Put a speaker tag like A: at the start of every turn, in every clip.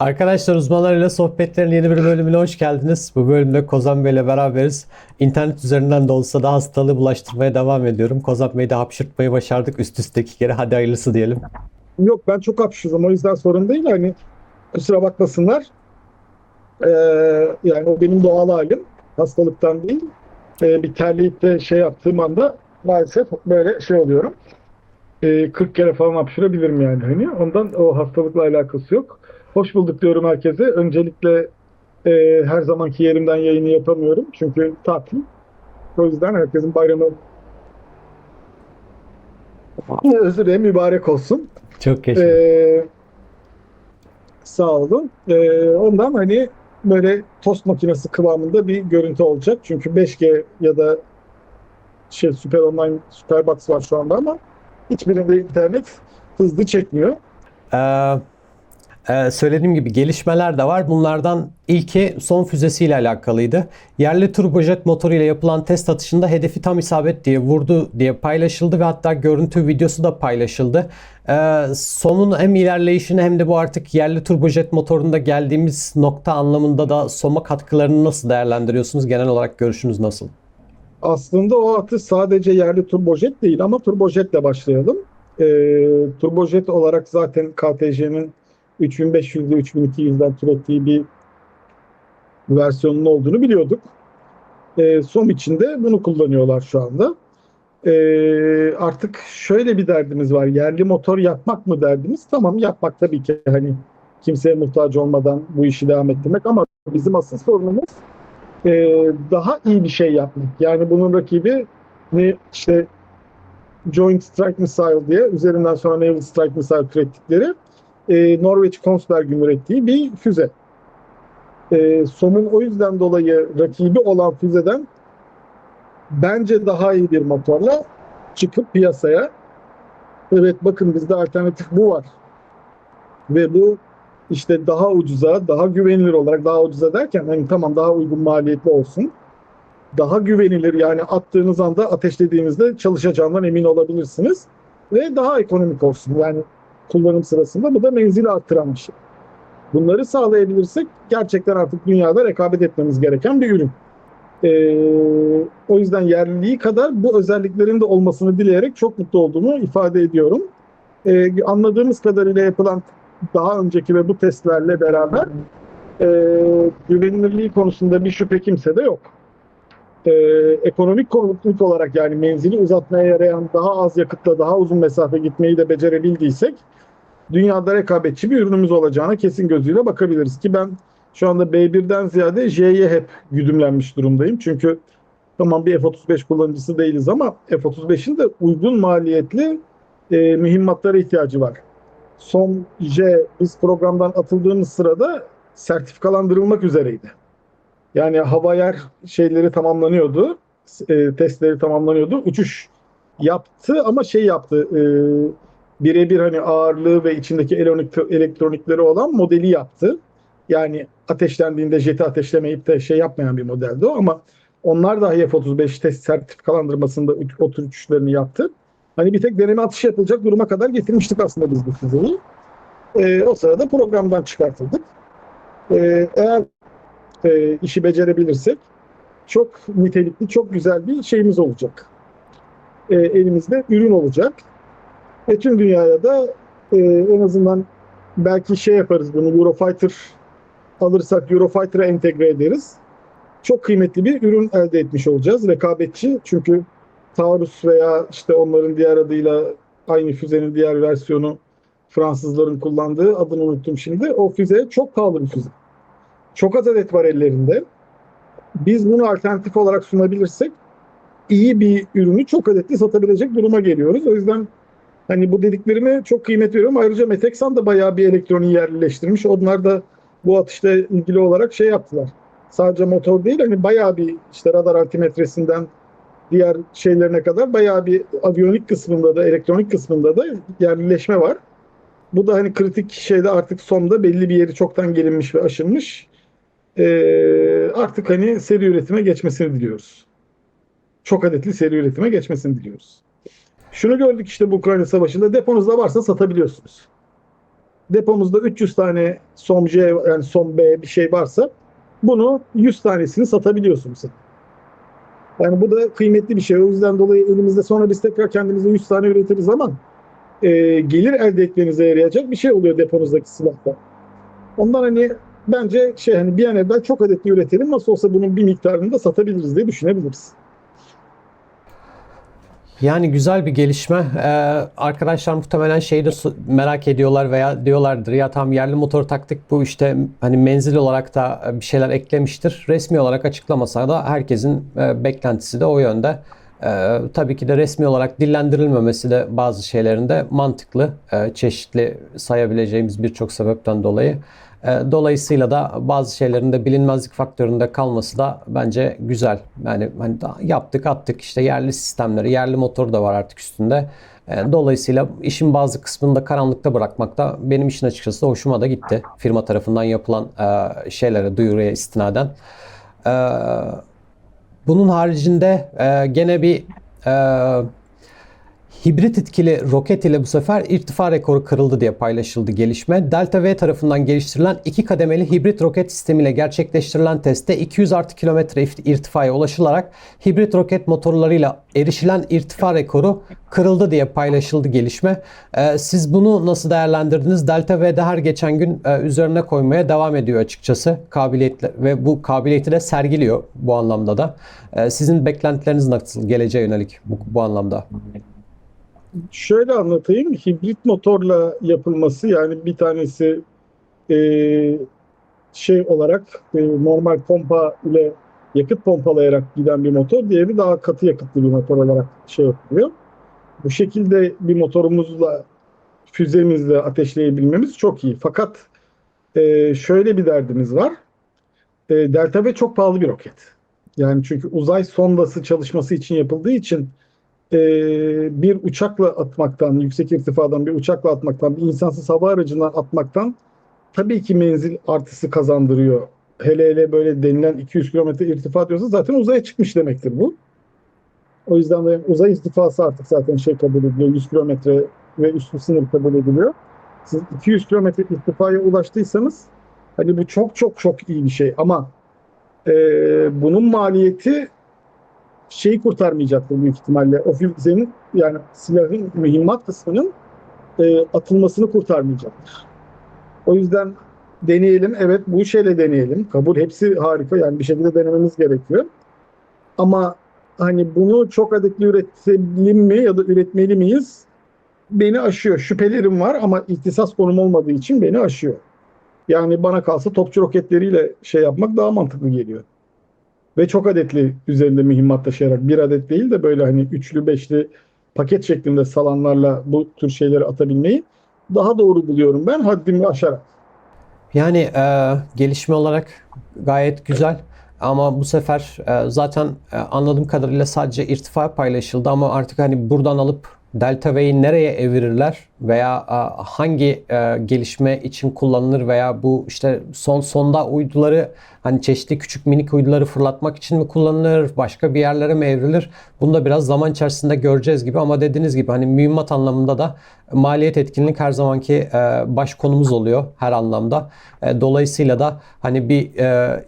A: Arkadaşlar uzmanlarıyla sohbetlerin yeni bir bölümüne hoş geldiniz. Bu bölümde Kozan Bey ile beraberiz. İnternet üzerinden de olsa da hastalığı bulaştırmaya devam ediyorum. Kozan Bey'i de hapşırtmayı başardık üst üste iki kere. Hadi hayırlısı diyelim.
B: Yok ben çok hapşırdım o yüzden sorun değil. Hani kusura bakmasınlar. Ee, yani o benim doğal halim. Hastalıktan değil. Ee, bir terleyip de şey yaptığım anda maalesef böyle şey oluyorum. Ee, 40 kere falan hapşırabilirim yani. Hani ondan o hastalıkla alakası yok. Hoş bulduk diyorum herkese. Öncelikle e, her zamanki yerimden yayını yapamıyorum. Çünkü tatil. O yüzden herkesin bayramı özür dilerim mübarek olsun.
A: Çok geçti.
B: Ee, sağ olun. Ee, ondan hani böyle tost makinesi kıvamında bir görüntü olacak. Çünkü 5G ya da şey Süper Online, Superbox var şu anda ama hiçbirinde internet hızlı çekmiyor.
A: Ee, e, söylediğim gibi gelişmeler de var. Bunlardan ilki son füzesiyle alakalıydı. Yerli turbojet motoruyla yapılan test atışında hedefi tam isabet diye vurdu diye paylaşıldı ve hatta görüntü videosu da paylaşıldı. Ee, sonun hem ilerleyişini hem de bu artık yerli turbojet motorunda geldiğimiz nokta anlamında da SOM'a katkılarını nasıl değerlendiriyorsunuz? Genel olarak görüşünüz nasıl?
B: Aslında o atış sadece yerli turbojet değil ama turbojetle başlayalım. Ee, turbojet olarak zaten KTC'nin 3500'de 3200'den türettiği bir versiyonun olduğunu biliyorduk. Ee, SOM içinde bunu kullanıyorlar şu anda. Ee, artık şöyle bir derdimiz var. Yerli motor yapmak mı derdimiz? Tamam yapmak tabii ki hani kimseye muhtaç olmadan bu işi devam ettirmek ama bizim asıl sorunumuz e, daha iyi bir şey yapmak. Yani bunun rakibi ne işte Joint Strike Missile diye üzerinden sonra Naval Strike Missile ürettikleri e, Norveç Kongsberg'in ürettiği bir füze. E, SOM'un o yüzden dolayı rakibi olan füzeden bence daha iyi bir motorla çıkıp piyasaya evet bakın bizde alternatif bu var. Ve bu işte daha ucuza, daha güvenilir olarak daha ucuza derken hani tamam daha uygun maliyetli olsun. Daha güvenilir yani attığınız anda ateşlediğinizde çalışacağından emin olabilirsiniz. Ve daha ekonomik olsun yani kullanım sırasında. Bu da menzili arttıran bir şey. Bunları sağlayabilirsek gerçekten artık dünyada rekabet etmemiz gereken bir ürün. Ee, o yüzden yerliliği kadar bu özelliklerin de olmasını dileyerek çok mutlu olduğumu ifade ediyorum. Ee, anladığımız kadarıyla yapılan daha önceki ve bu testlerle beraber e, güvenilirliği konusunda bir şüphe kimse de yok. E, ekonomik konuluk olarak yani menzili uzatmaya yarayan daha az yakıtla daha uzun mesafe gitmeyi de becerebildiysek dünyada rekabetçi bir ürünümüz olacağına kesin gözüyle bakabiliriz ki ben şu anda B1'den ziyade J'ye hep güdümlenmiş durumdayım. Çünkü tamam bir F-35 kullanıcısı değiliz ama F-35'in de uygun maliyetli e, mühimmatlara ihtiyacı var son J biz programdan atıldığımız sırada sertifikalandırılmak üzereydi. Yani hava yer şeyleri tamamlanıyordu. E, testleri tamamlanıyordu. Uçuş yaptı ama şey yaptı. E, birebir hani ağırlığı ve içindeki elektronik, elektronikleri olan modeli yaptı. Yani ateşlendiğinde jeti ateşlemeyip de şey yapmayan bir modeldi o ama onlar dahi F-35 test sertifikalandırmasında o tür uçuşlarını yaptı. Hani bir tek deneme atışı yapılacak duruma kadar getirmiştik aslında biz bu füzeyi. Ee, o sırada programdan çıkartıldık. Ee, eğer e, işi becerebilirsek çok nitelikli, çok güzel bir şeyimiz olacak. Ee, elimizde ürün olacak. Ve tüm dünyaya da e, en azından belki şey yaparız bunu Eurofighter alırsak Eurofighter'a entegre ederiz. Çok kıymetli bir ürün elde etmiş olacağız. Rekabetçi çünkü Taurus veya işte onların diğer adıyla aynı füzenin diğer versiyonu Fransızların kullandığı adını unuttum şimdi. O füze çok pahalı bir füze. Çok az adet var ellerinde. Biz bunu alternatif olarak sunabilirsek iyi bir ürünü çok adetli satabilecek duruma geliyoruz. O yüzden hani bu dediklerime çok kıymet veriyorum. Ayrıca Meteksan da bayağı bir elektroniği yerleştirmiş. Onlar da bu atışla ilgili olarak şey yaptılar. Sadece motor değil hani bayağı bir işte radar altimetresinden diğer şeylerine kadar bayağı bir aviyonik kısmında da elektronik kısmında da yerleşme var. Bu da hani kritik şeyde artık sonda belli bir yeri çoktan gelinmiş ve aşılmış. Ee, artık hani seri üretime geçmesini diliyoruz. Çok adetli seri üretime geçmesini diliyoruz. Şunu gördük işte bu Ukrayna Savaşı'nda deponuzda varsa satabiliyorsunuz. depomuzda 300 tane SOM-J yani SOM-B bir şey varsa bunu 100 tanesini satabiliyorsunuz. Yani bu da kıymetli bir şey. O yüzden dolayı elimizde sonra biz tekrar kendimize 100 tane üretiriz ama e, gelir elde etmenize yarayacak bir şey oluyor deponuzdaki silahta. Ondan hani bence şey hani bir an evvel çok adetli üretelim nasıl olsa bunun bir miktarını da satabiliriz diye düşünebiliriz.
A: Yani güzel bir gelişme. Ee, arkadaşlar muhtemelen şeyi de merak ediyorlar veya diyorlardır ya tam yerli motor taktık bu işte hani menzil olarak da e, bir şeyler eklemiştir. Resmi olarak açıklamasa da herkesin e, beklentisi de o yönde. Ee, tabii ki de resmi olarak dillendirilmemesi de bazı şeylerinde mantıklı. Ee, çeşitli sayabileceğimiz birçok sebepten dolayı. Ee, Dolayısıyla da bazı şeylerin de bilinmezlik faktöründe kalması da bence güzel. Yani hani yaptık attık işte yerli sistemleri, yerli motor da var artık üstünde. Ee, Dolayısıyla işin bazı kısmını da karanlıkta bırakmak da benim işin açıkçası hoşuma da gitti. Firma tarafından yapılan e, şeylere, duyuruya istinaden. Ee, Bunun haricinde e, gene bir e, hibrit etkili roket ile bu sefer irtifa rekoru kırıldı diye paylaşıldı gelişme. Delta V tarafından geliştirilen iki kademeli hibrit roket sistemiyle gerçekleştirilen testte 200 artı kilometre irt- irtifaya ulaşılarak hibrit roket motorlarıyla erişilen irtifa rekoru kırıldı diye paylaşıldı gelişme. Ee, siz bunu nasıl değerlendirdiniz? Delta V'de her geçen gün e, üzerine koymaya devam ediyor açıkçası kabiliyetle ve bu kabiliyeti de sergiliyor bu anlamda da. Ee, sizin beklentileriniz nasıl geleceğe yönelik bu, bu anlamda?
B: Şöyle anlatayım. Hibrit motorla yapılması yani bir tanesi e, şey olarak e, normal pompa ile yakıt pompalayarak giden bir motor. Diğeri daha katı yakıtlı bir motor olarak şey yapılıyor. Bu şekilde bir motorumuzla füzemizle ateşleyebilmemiz çok iyi. Fakat e, şöyle bir derdimiz var. E, Delta V çok pahalı bir roket. Yani çünkü uzay sondası çalışması için yapıldığı için e, bir uçakla atmaktan, yüksek irtifadan bir uçakla atmaktan, bir insansız hava aracından atmaktan tabii ki menzil artısı kazandırıyor. Hele hele böyle denilen 200 kilometre irtifa diyorsa zaten uzaya çıkmış demektir bu. O yüzden de uzay irtifası artık zaten şey kabul ediliyor. 100 kilometre ve üstü sınır kabul ediliyor. Siz 200 kilometre irtifaya ulaştıysanız hani bu çok çok çok iyi bir şey ama e, bunun maliyeti şeyi kurtarmayacaktır büyük ihtimalle. O füzenin yani silahın mühimmat kısmının e, atılmasını kurtarmayacaktır. O yüzden deneyelim. Evet bu şeyle deneyelim. Kabul hepsi harika. Yani bir şekilde denememiz gerekiyor. Ama hani bunu çok adetli üretelim mi ya da üretmeli miyiz? Beni aşıyor. Şüphelerim var ama ihtisas konum olmadığı için beni aşıyor. Yani bana kalsa topçu roketleriyle şey yapmak daha mantıklı geliyor ve çok adetli üzerinde mühimmat taşıyarak bir adet değil de böyle hani üçlü beşli paket şeklinde salanlarla bu tür şeyleri atabilmeyi daha doğru buluyorum ben haddimi aşarak.
A: Yani e, gelişme olarak gayet güzel ama bu sefer e, zaten e, anladığım kadarıyla sadece irtifa paylaşıldı ama artık hani buradan alıp Delta V'yi nereye evirirler veya hangi e, gelişme için kullanılır veya bu işte son sonda uyduları hani çeşitli küçük minik uyduları fırlatmak için mi kullanılır başka bir yerlere mi evrilir bunu da biraz zaman içerisinde göreceğiz gibi ama dediğiniz gibi hani mühimmat anlamında da maliyet etkinlik her zamanki e, baş konumuz oluyor her anlamda. E, dolayısıyla da hani bir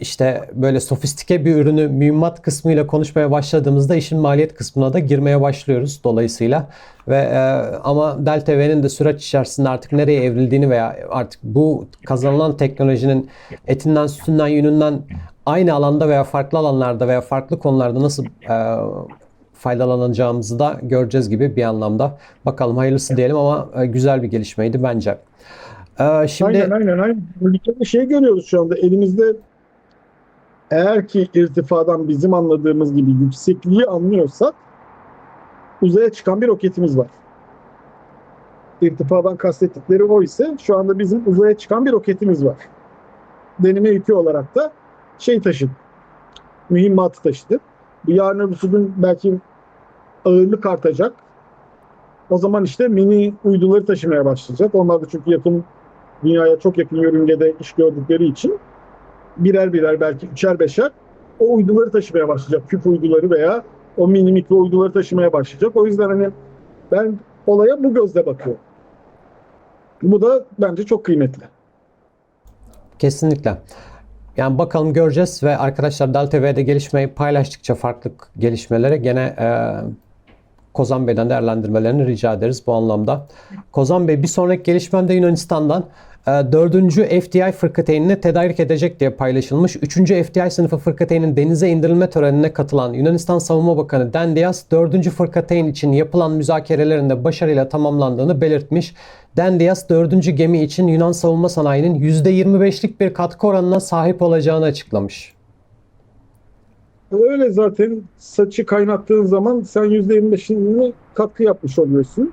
A: işte böyle sofistike bir ürünü mühimmat kısmıyla konuşmaya başladığımızda işin maliyet kısmına da girmeye başlıyoruz dolayısıyla. Ve e, ama Delta V'nin de süreç içerisinde artık nereye evrildiğini veya artık bu kazanılan teknolojinin etinden, sütünden, yününden aynı alanda veya farklı alanlarda veya farklı konularda nasıl e, faydalanacağımızı da göreceğiz gibi bir anlamda. Bakalım hayırlısı diyelim ama e, güzel bir gelişmeydi bence. E, şimdi
B: Aynen aynen aynen. Bir şey görüyoruz şu anda elimizde eğer ki irtifadan bizim anladığımız gibi yüksekliği anlıyorsak uzaya çıkan bir roketimiz var. İrtifadan kastettikleri o ise şu anda bizim uzaya çıkan bir roketimiz var. Deneme yükü olarak da şey taşıdı. Mühimmatı taşıdı. Bu yarın öbür gün belki ağırlık artacak. O zaman işte mini uyduları taşımaya başlayacak. Onlar da çünkü yakın dünyaya çok yakın yörüngede iş gördükleri için birer birer belki üçer beşer o uyduları taşımaya başlayacak. Küp uyduları veya o mini mikro uyduları taşımaya başlayacak. O yüzden hani ben olaya bu gözle bakıyorum. Bu da bence çok kıymetli.
A: Kesinlikle. Yani bakalım göreceğiz ve arkadaşlar Delta V'de gelişmeyi paylaştıkça farklı gelişmelere gene e, Kozan Bey'den değerlendirmelerini rica ederiz bu anlamda. Kozan Bey bir sonraki gelişmem de Yunanistan'dan 4. FDI fırkateynini tedarik edecek diye paylaşılmış. 3. FDI sınıfı fırkateynin denize indirilme törenine katılan Yunanistan Savunma Bakanı Dendias 4. fırkateyn için yapılan müzakerelerinde başarıyla tamamlandığını belirtmiş. Dendias 4. gemi için Yunan savunma sanayinin %25'lik bir katkı oranına sahip olacağını açıklamış.
B: Öyle zaten saçı kaynattığın zaman sen %25'ini katkı yapmış oluyorsun.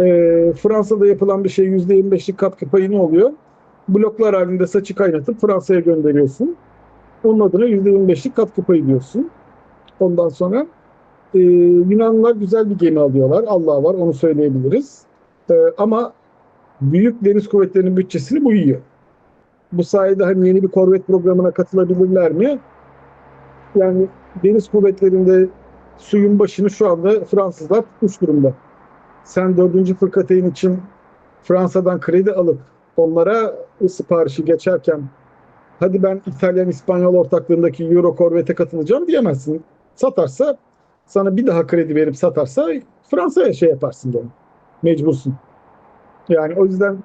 B: Ee, Fransa'da yapılan bir şey %25'lik katkı payı ne oluyor? Bloklar halinde saçı kaynatıp Fransa'ya gönderiyorsun. Onun adına %25'lik katkı payı diyorsun. Ondan sonra e, Yunanlılar güzel bir gemi alıyorlar. Allah var onu söyleyebiliriz. Ee, ama büyük deniz kuvvetlerinin bütçesini bu yiyor. Bu sayede hani yeni bir korvet programına katılabilirler mi? Yani deniz kuvvetlerinde suyun başını şu anda Fransızlar tutmuş durumda. Sen 4. fırkateyn için Fransa'dan kredi alıp onlara siparişi geçerken hadi ben İtalyan-İspanyol ortaklığındaki Euro korvete katılacağım diyemezsin. Satarsa sana bir daha kredi verip satarsa Fransa'ya şey yaparsın yani. Mecbursun. Yani o yüzden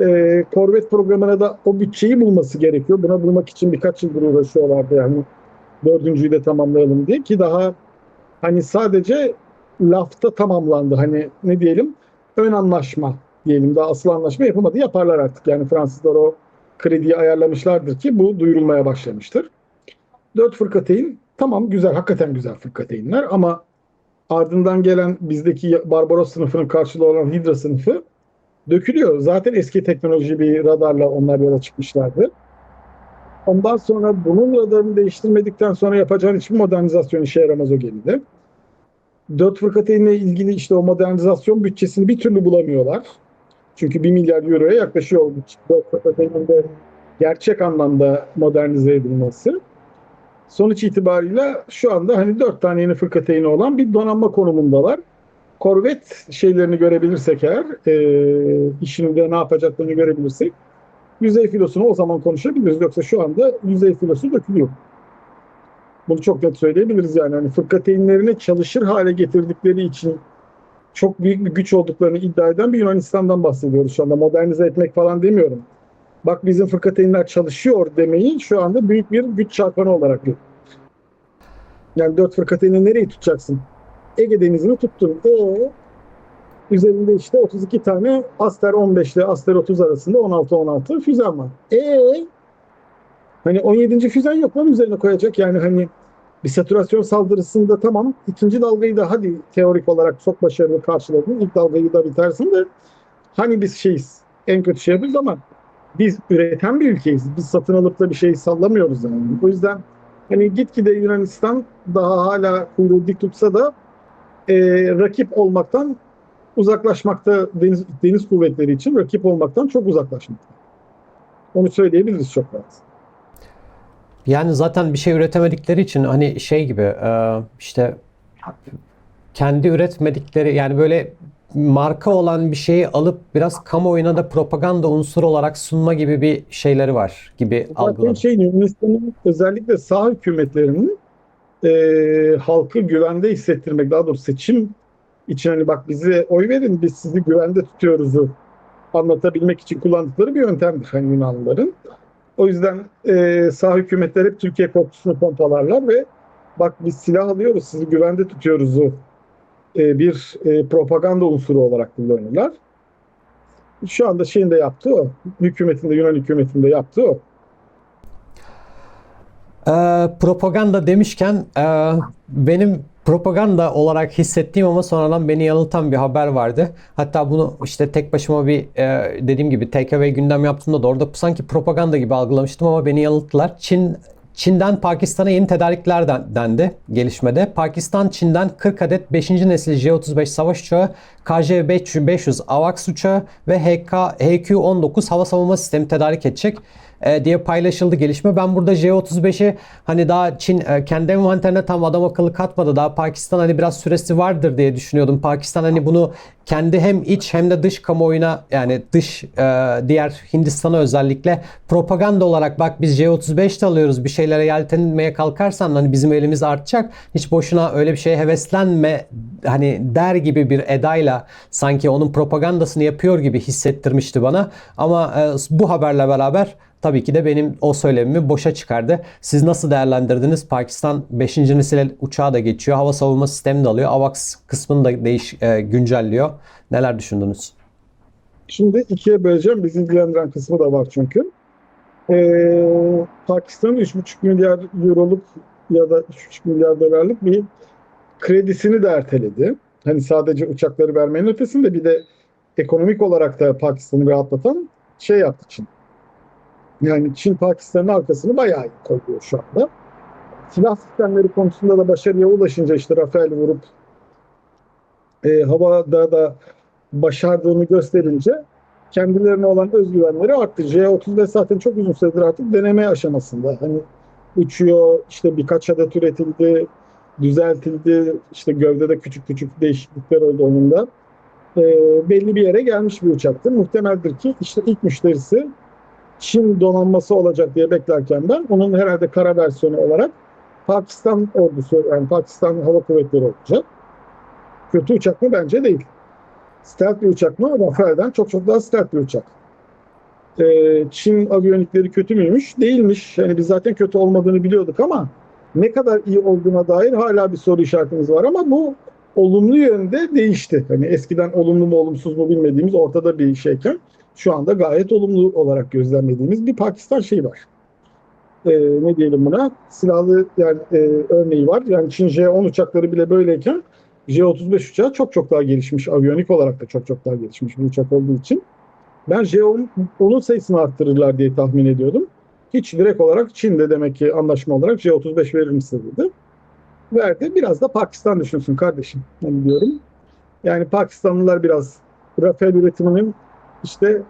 B: e, korvet programına da o bütçeyi bulması gerekiyor. Buna bulmak için birkaç yıldır uğraşıyorlardı yani dördüncüyü de tamamlayalım diye ki daha hani sadece lafta tamamlandı. Hani ne diyelim ön anlaşma diyelim daha asıl anlaşma yapamadı yaparlar artık. Yani Fransızlar o krediyi ayarlamışlardır ki bu duyurulmaya başlamıştır. Dört fırkateyn tamam güzel hakikaten güzel fırkateynler ama ardından gelen bizdeki Barbaros sınıfının karşılığı olan Hydra sınıfı dökülüyor. Zaten eski teknoloji bir radarla onlar yola çıkmışlardı. Ondan sonra bunun radarını değiştirmedikten sonra yapacağın hiçbir modernizasyon işe yaramaz o gemide. Dört fırkateynle ilgili işte o modernizasyon bütçesini bir türlü bulamıyorlar. Çünkü 1 milyar euroya yaklaşıyor. Dört fırkateynin de gerçek anlamda modernize edilmesi. Sonuç itibariyle şu anda hani dört tane yeni fırkateyni olan bir donanma konumundalar. Korvet şeylerini görebilirsek eğer, e, işinde ne yapacaklarını görebilirsek yüzey filosunu o zaman konuşabiliriz. Yoksa şu anda yüzey filosu dökülüyor. Bunu çok net söyleyebiliriz yani. Hani fırkateynlerini çalışır hale getirdikleri için çok büyük bir güç olduklarını iddia eden bir Yunanistan'dan bahsediyoruz şu anda. Modernize etmek falan demiyorum. Bak bizim fırkateynler çalışıyor demeyi şu anda büyük bir güç çarpanı olarak görüyorum. Yani dört fırkateyni nereyi tutacaksın? Ege Denizi'ni tuttun. Ee, üzerinde işte 32 tane Aster 15 ile Aster 30 arasında 16-16 füzen var. E hani 17. füzen yok lan üzerine koyacak yani hani bir saturasyon saldırısında tamam ikinci dalgayı da hadi teorik olarak çok başarılı karşıladın. İlk dalgayı da bitersin de hani biz şeyiz en kötü şey yapıyoruz ama biz üreten bir ülkeyiz. Biz satın alıp da bir şey sallamıyoruz yani. O yüzden hani gitgide Yunanistan daha hala kuyruğu dik tutsa da e, rakip olmaktan uzaklaşmakta deniz, deniz kuvvetleri için rakip olmaktan çok uzaklaşmakta. Onu söyleyebiliriz çok rahat.
A: Yani zaten bir şey üretemedikleri için hani şey gibi e, işte kendi üretmedikleri yani böyle marka olan bir şeyi alıp biraz kamuoyuna da propaganda unsuru olarak sunma gibi bir şeyleri var gibi
B: Zaten
A: algıladım.
B: şey Yunanistan'ın özellikle sağ hükümetlerinin e, halkı güvende hissettirmek daha doğrusu seçim için hani bak bize oy verin biz sizi güvende tutuyoruzu anlatabilmek için kullandıkları bir yöntemdir hani Yunanlıların. O yüzden e, sağ hükümetler hep Türkiye korkusunu pompalarlar ve bak biz silah alıyoruz sizi güvende tutuyoruzu e, bir e, propaganda unsuru olarak kullanırlar. Şu anda şeyin de yaptığı o. Hükümetinde, Yunan hükümetinde yaptığı o.
A: Ee, propaganda demişken e, benim propaganda olarak hissettiğim ama sonradan beni yanıltan bir haber vardı. Hatta bunu işte tek başıma bir e, dediğim gibi TKV gündem yaptığımda da orada sanki propaganda gibi algılamıştım ama beni yanılttılar. Çin Çin'den Pakistan'a yeni tedarikler den- dendi gelişmede. Pakistan Çin'den 40 adet 5. nesil J-35 savaş uçağı, KJ-500 AVAX uçağı ve HK, HQ-19 hava savunma sistemi tedarik edecek. E, diye paylaşıldı gelişme. Ben burada J35'i hani daha Çin e, kendi envanterine tam adam akıllı katmadı. Daha Pakistan hani biraz süresi vardır diye düşünüyordum. Pakistan hani bunu kendi hem iç hem de dış kamuoyuna yani dış e, diğer Hindistan'a özellikle propaganda olarak bak biz J35 de alıyoruz bir şeylere yeltenmeye kalkarsan hani bizim elimiz artacak. Hiç boşuna öyle bir şeye heveslenme hani der gibi bir edayla sanki onun propagandasını yapıyor gibi hissettirmişti bana. Ama bu haberle beraber tabii ki de benim o söylemimi boşa çıkardı. Siz nasıl değerlendirdiniz? Pakistan 5. nesil uçağı da geçiyor. Hava savunma sistemi de alıyor. AVAX kısmını da değiş e, güncelliyor. Neler düşündünüz?
B: Şimdi ikiye böleceğim. Bizi ilgilendiren kısmı da var çünkü. Ee, Pakistan'ın 3,5 milyar euroluk ya da 3,5 milyar dolarlık bir kredisini de erteledi. Hani sadece uçakları vermenin ötesinde bir de ekonomik olarak da Pakistan'ı rahatlatan şey yaptı Çin. Yani Çin Pakistan'ın arkasını bayağı koyuyor şu anda. Silah sistemleri konusunda da başarıya ulaşınca işte Rafael vurup e, havada da başardığını gösterince kendilerine olan özgüvenleri arttı. J-35 zaten çok uzun süredir artık deneme aşamasında. Hani uçuyor, işte birkaç adet üretildi, düzeltildi, işte gövdede küçük küçük değişiklikler oldu onun da. E, belli bir yere gelmiş bir uçaktı. Muhtemeldir ki işte ilk müşterisi Çin donanması olacak diye beklerken ben onun herhalde kara versiyonu olarak Pakistan ordusu yani Pakistan Hava Kuvvetleri olacak. Kötü uçak mı? Bence değil. Stealth bir uçak mı? Rafael'den çok çok daha stealth bir uçak. Ee, Çin aviyonikleri kötü müymüş? Değilmiş. Yani biz zaten kötü olmadığını biliyorduk ama ne kadar iyi olduğuna dair hala bir soru işaretimiz var ama bu olumlu yönde değişti. Hani eskiden olumlu mu olumsuz mu bilmediğimiz ortada bir şeyken şu anda gayet olumlu olarak gözlemlediğimiz bir Pakistan şeyi var. Ee, ne diyelim buna? Silahlı yani e, örneği var. Yani Çin J-10 uçakları bile böyleyken J-35 uçağı çok çok daha gelişmiş. Aviyonik olarak da çok çok daha gelişmiş bir uçak olduğu için. Ben J-10'un sayısını arttırırlar diye tahmin ediyordum. Hiç direkt olarak Çin'de demek ki anlaşma olarak J-35 verir misin dedi. Verdi. Biraz da Pakistan düşünsün kardeşim. Yani diyorum. Yani Pakistanlılar biraz Rafael üretiminin işte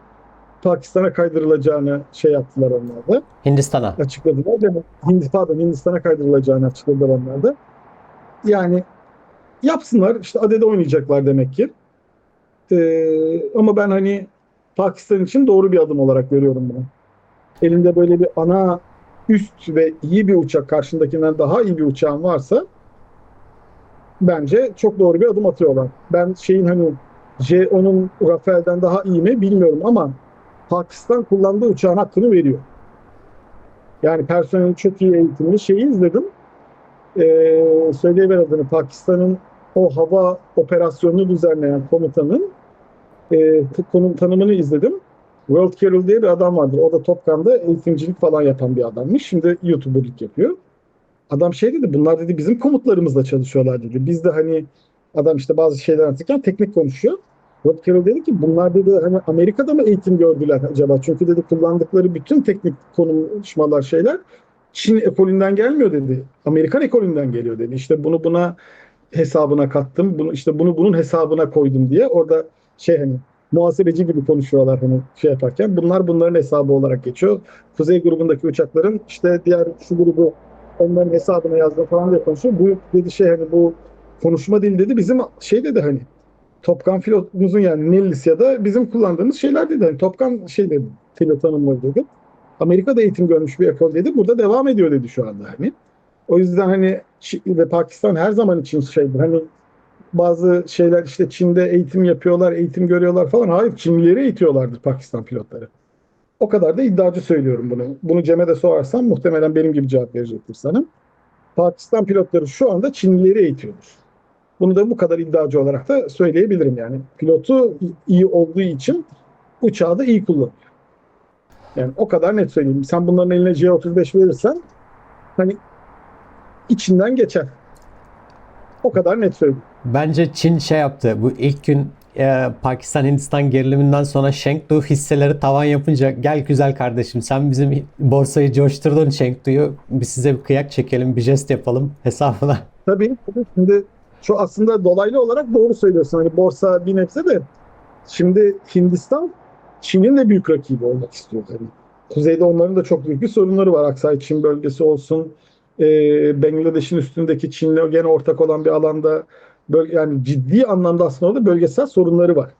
B: Pakistan'a kaydırılacağını şey yaptılar onlar da
A: Hindistan'a.
B: açıkladılar. Demek Hindi, pardon Hindistan'a kaydırılacağını açıkladılar onlar da. Yani yapsınlar işte adede oynayacaklar demek ki. Ee, ama ben hani Pakistan için doğru bir adım olarak görüyorum bunu. Elinde böyle bir ana üst ve iyi bir uçak karşındakinden daha iyi bir uçağın varsa bence çok doğru bir adım atıyorlar. Ben şeyin hani J-10'un Rafael'den daha iyi mi bilmiyorum ama Pakistan kullandığı uçağın hakkını veriyor. Yani personelin çok iyi eğitimli şeyi izledim. Ee, söyleyiver adını Pakistan'ın o hava operasyonunu düzenleyen komutanın e, konum tanımını izledim. World Carroll diye bir adam vardır. O da Top Gun'da eğitimcilik falan yapan bir adammış. Şimdi YouTuber'lık yapıyor. Adam şey dedi bunlar dedi bizim komutlarımızla çalışıyorlar dedi. Biz de hani adam işte bazı şeyler anlatırken teknik konuşuyor. World Carroll dedi ki bunlar dedi hani Amerika'da mı eğitim gördüler acaba? Çünkü dedi kullandıkları bütün teknik konuşmalar şeyler Çin ekolünden gelmiyor dedi. Amerikan ekolünden geliyor dedi. İşte bunu buna hesabına kattım. Bunu işte bunu bunun hesabına koydum diye orada şey hani muhasebeci gibi konuşuyorlar hani şey yaparken. Bunlar bunların hesabı olarak geçiyor. Kuzey grubundaki uçakların işte diğer şu grubu onların hesabına yazdı falan diye konuşuyor. Bu dedi şey hani bu konuşma dili dedi bizim şey dedi hani Top Gun pilotumuzun yani Nellis ya da bizim kullandığımız şeyler dedi. Hani Top Gun şey dedi pilot tanımları dedi. Amerika'da eğitim görmüş bir ekol dedi. Burada devam ediyor dedi şu anda hani. O yüzden hani Çin ve Pakistan her zaman için şeydir. Hani bazı şeyler işte Çin'de eğitim yapıyorlar, eğitim görüyorlar falan. Hayır Çinlileri eğitiyorlardır Pakistan pilotları. O kadar da iddiacı söylüyorum bunu. Bunu Cem'e de sorarsam muhtemelen benim gibi cevap verecektir sana. Pakistan pilotları şu anda Çinlileri eğitiyordur. Bunu da bu kadar iddiacı olarak da söyleyebilirim yani. Pilotu iyi olduğu için uçağı da iyi kullanıyor. Yani o kadar net söyleyeyim. Sen bunların eline J-35 verirsen hani içinden geçer. O kadar net söyleyeyim.
A: Bence Çin şey yaptı. Bu ilk gün e, Pakistan-Hindistan geriliminden sonra Chengdu hisseleri tavan yapınca gel güzel kardeşim sen bizim borsayı coşturdun Chengdu'yu biz size bir kıyak çekelim bir jest yapalım hesabına.
B: Tabii, tabii. Şimdi şu aslında dolaylı olarak doğru söylüyorsun. Hani borsa bir nebze de şimdi Hindistan Çin'in de büyük rakibi olmak istiyor tabii. kuzeyde onların da çok büyük bir sorunları var. Aksay Çin bölgesi olsun, e, Bangladeş'in üstündeki Çin'le gene ortak olan bir alanda böl- yani ciddi anlamda aslında orada bölgesel sorunları var.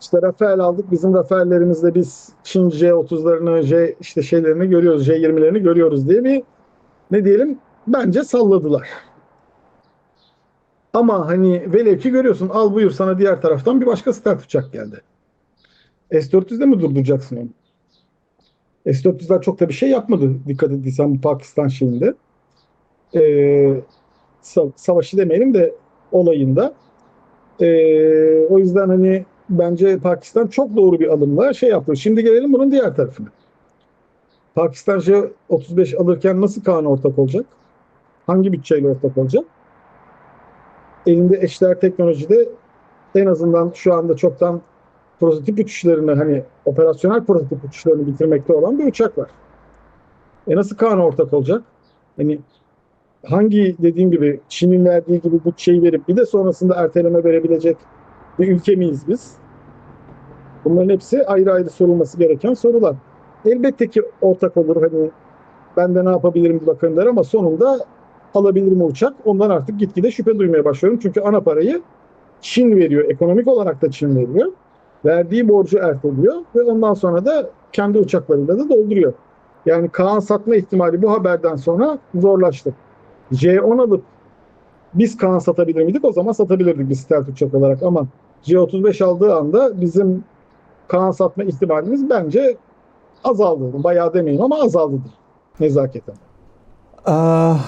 B: İşte Rafael aldık. Bizim Rafael'lerimizde biz Çin J30'larını, J işte şeylerini görüyoruz, J20'lerini görüyoruz diye bir ne diyelim bence salladılar. Ama hani velev ki görüyorsun al buyur sana diğer taraftan bir başka stealth uçak geldi. S-400'de mi durduracaksın onu? S-400'ler çok da bir şey yapmadı dikkat ettiysen bu Pakistan şeyinde. Ee, sa- savaşı demeyelim de olayında. Ee, o yüzden hani bence Pakistan çok doğru bir adımla şey yaptı. Şimdi gelelim bunun diğer tarafına. Pakistan J-35 alırken nasıl Kaan'a ortak olacak? Hangi bütçeyle ortak olacak? Elinde eşdeğer teknolojide en azından şu anda çoktan prototip uçuşlarını hani operasyonel prototip uçuşlarını bitirmekte olan bir uçak var. E nasıl Kaan'a ortak olacak? Hani hangi dediğim gibi Çin'in verdiği gibi bütçeyi verip bir de sonrasında erteleme verebilecek bir ülke miyiz biz? Bunların hepsi ayrı ayrı sorulması gereken sorular. Elbette ki ortak olur hani ben de ne yapabilirim bir bakın der ama sonunda alabilir mi uçak? Ondan artık gitgide şüphe duymaya başlıyorum. Çünkü ana parayı Çin veriyor. Ekonomik olarak da Çin veriyor. Verdiği borcu erteliyor ve ondan sonra da kendi uçaklarıyla da dolduruyor. Yani Kaan satma ihtimali bu haberden sonra zorlaştı. J10 alıp biz Kaan satabilir miydik? O zaman satabilirdik biz stealth uçak olarak ama J35 aldığı anda bizim Kaan satma ihtimalimiz bence azaldı. Bayağı demeyeyim ama azaldıdır. Nezaketen.
A: Ah,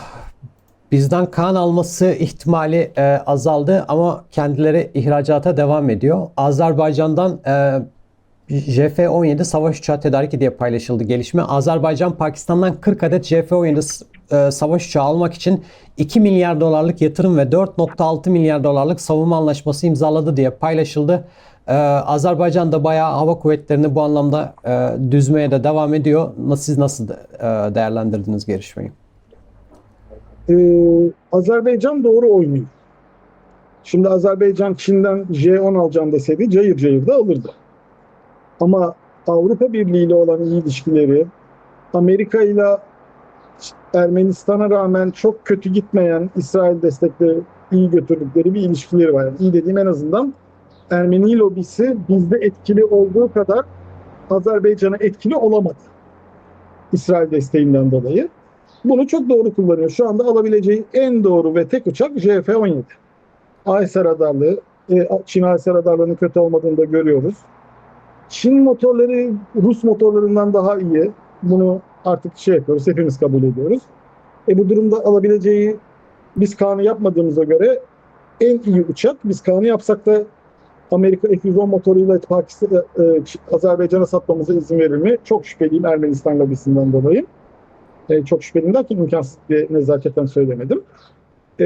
A: Bizden kan alması ihtimali e, azaldı ama kendileri ihracata devam ediyor. Azerbaycan'dan e, JF-17 savaş uçağı tedariki diye paylaşıldı gelişme. Azerbaycan Pakistan'dan 40 adet JF-17 s- e, savaş uçağı almak için 2 milyar dolarlık yatırım ve 4.6 milyar dolarlık savunma anlaşması imzaladı diye paylaşıldı. E, Azerbaycan da bayağı hava kuvvetlerini bu anlamda e, düzmeye de devam ediyor. Siz nasıl e, değerlendirdiniz gelişmeyi?
B: Ee, Azerbaycan doğru oynuyor. Şimdi Azerbaycan Çin'den J10 alacağım deseydi cayır cayır da alırdı. Ama Avrupa Birliği ile olan iyi ilişkileri, Amerika ile Ermenistan'a rağmen çok kötü gitmeyen İsrail destekli iyi götürdükleri bir ilişkileri var. Yani iyi dediğim en azından Ermeni lobisi bizde etkili olduğu kadar Azerbaycan'a etkili olamadı. İsrail desteğinden dolayı. Bunu çok doğru kullanıyor. Şu anda alabileceği en doğru ve tek uçak JF-17. AES radarlığı, e, Çin AES radarlarının kötü olmadığını da görüyoruz. Çin motorları Rus motorlarından daha iyi. Bunu artık şey yapıyoruz, hepimiz kabul ediyoruz. E bu durumda alabileceği biz Kaan'ı yapmadığımıza göre en iyi uçak. Biz Kaan'ı yapsak da Amerika F-110 motoruyla Pakistan, e, Ç- Azerbaycan'a satmamıza izin verir mi? Çok şüpheliyim Ermenistan lobisinden dolayı. E, çok şüpheliyim derken imkansız diye nezaketen söylemedim. E,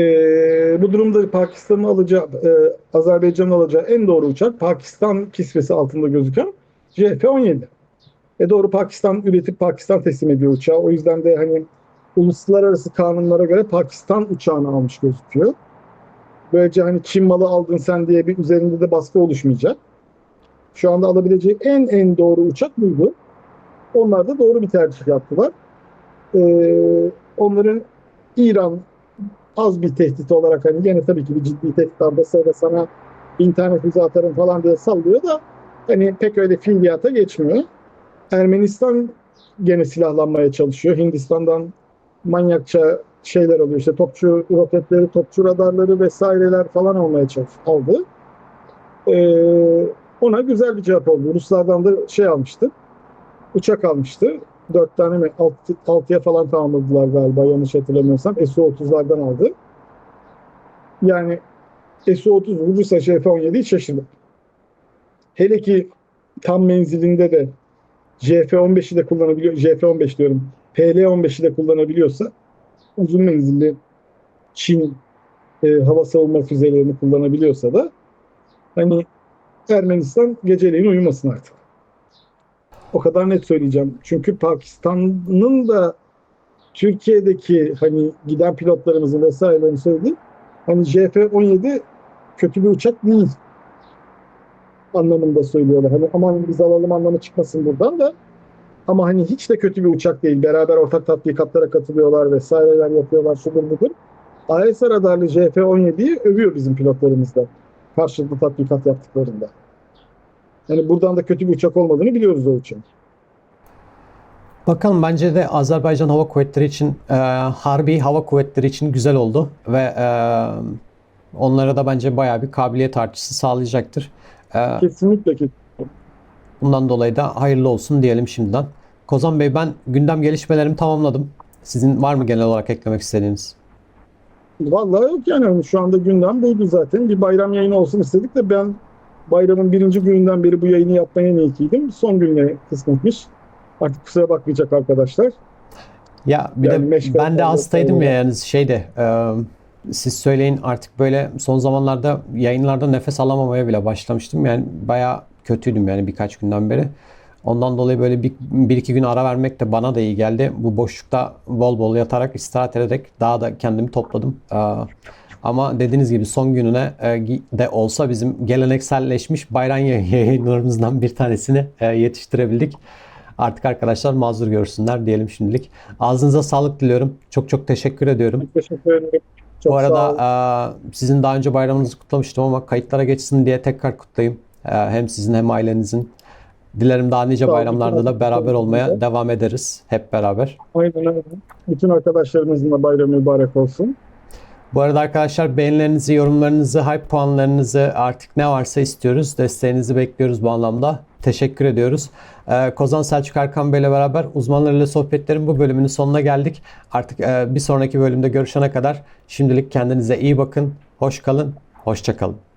B: bu durumda Pakistan'ın alacağı, e, Azerbaycan'ın alacağı en doğru uçak Pakistan kisvesi altında gözüken JF-17. E doğru Pakistan üretip Pakistan teslim ediyor uçağı. O yüzden de hani uluslararası kanunlara göre Pakistan uçağını almış gözüküyor. Böylece hani Çin malı aldın sen diye bir üzerinde de baskı oluşmayacak. Şu anda alabileceği en en doğru uçak buydu. Onlar da doğru bir tercih yaptılar. Ee, onların İran az bir tehdit olarak hani gene tabii ki bir ciddi tehdit de sana internet füze atarım falan diye sallıyor da hani pek öyle fiiliyata geçmiyor. Ermenistan gene silahlanmaya çalışıyor. Hindistan'dan manyakça şeyler oluyor. İşte topçu roketleri, topçu radarları vesaireler falan almaya aldı. Ee, ona güzel bir cevap oldu. Ruslardan da şey almıştı. Uçak almıştı. Dört tane mi? Altı, altıya falan tamamladılar galiba yanlış hatırlamıyorsam. Su-30'lardan aldı. Yani Su-30 vurursa JF-17'yi şaşırdım. Hele ki tam menzilinde de JF-15'i de kullanabiliyor. JF-15 diyorum. PL-15'i de kullanabiliyorsa uzun menzilli Çin e, hava savunma füzelerini kullanabiliyorsa da hani Ermenistan geceleyin uyumasın artık. O kadar net söyleyeceğim. Çünkü Pakistan'ın da Türkiye'deki hani giden pilotlarımızın vesairelerini söylediği hani JF-17 kötü bir uçak değil anlamında söylüyorlar. Hani aman biz alalım anlamı çıkmasın buradan da Ama hani hiç de kötü bir uçak değil. Beraber ortak tatbikatlara katılıyorlar vesaireler yapıyorlar. Şudur budur. AES radarlı JF-17'yi övüyor bizim pilotlarımız da. Karşılıklı tatbikat yaptıklarında. Yani buradan da kötü bir uçak olmadığını biliyoruz o uçağın.
A: Bakalım bence de Azerbaycan Hava Kuvvetleri için e, Harbi Hava Kuvvetleri için güzel oldu ve e, onlara da bence bayağı bir kabiliyet artışı sağlayacaktır. E,
B: Kesinlikle ki.
A: bundan dolayı da hayırlı olsun diyelim şimdiden. Kozan Bey ben gündem gelişmelerimi tamamladım. Sizin var mı genel olarak eklemek istediğiniz?
B: Vallahi yok yani şu anda gündem buydu zaten. Bir bayram yayını olsun istedik de ben bayramın birinci gününden beri bu yayını yapmaya niyetliydim. Son gününe kısmetmiş. Artık kusura bakmayacak arkadaşlar.
A: Ya bir
B: Yani
A: de ben de hastaydım ya yani şeyde e, siz söyleyin artık böyle son zamanlarda yayınlarda nefes alamamaya bile başlamıştım. Yani bayağı kötüydüm yani birkaç günden beri. Ondan dolayı böyle bir, bir iki gün ara vermek de bana da iyi geldi. Bu boşlukta bol bol yatarak istirahat ederek daha da kendimi topladım. E, ama dediğiniz gibi son gününe e, de olsa bizim gelenekselleşmiş bayram yay- yayınlarımızdan bir tanesini e, yetiştirebildik. Artık arkadaşlar mazur görsünler diyelim şimdilik. Ağzınıza sağlık diliyorum. Çok çok teşekkür ediyorum.
B: Teşekkür ederim. Çok
A: Bu arada e, sizin daha önce bayramınızı kutlamıştım ama kayıtlara geçsin diye tekrar kutlayayım. Hem sizin hem ailenizin. Dilerim daha nice bayramlarda da beraber olmaya devam ederiz. Hep beraber.
B: Aynen öyle. Bütün arkadaşlarımızın da bayramı mübarek olsun.
A: Bu arada arkadaşlar beğenilerinizi, yorumlarınızı, hype puanlarınızı artık ne varsa istiyoruz. Desteğinizi bekliyoruz bu anlamda. Teşekkür ediyoruz. Ee, Kozan Selçuk Erkan Bey ile beraber uzmanlarıyla sohbetlerin bu bölümünün sonuna geldik. Artık e, bir sonraki bölümde görüşene kadar şimdilik kendinize iyi bakın. Hoş kalın. Hoşça kalın.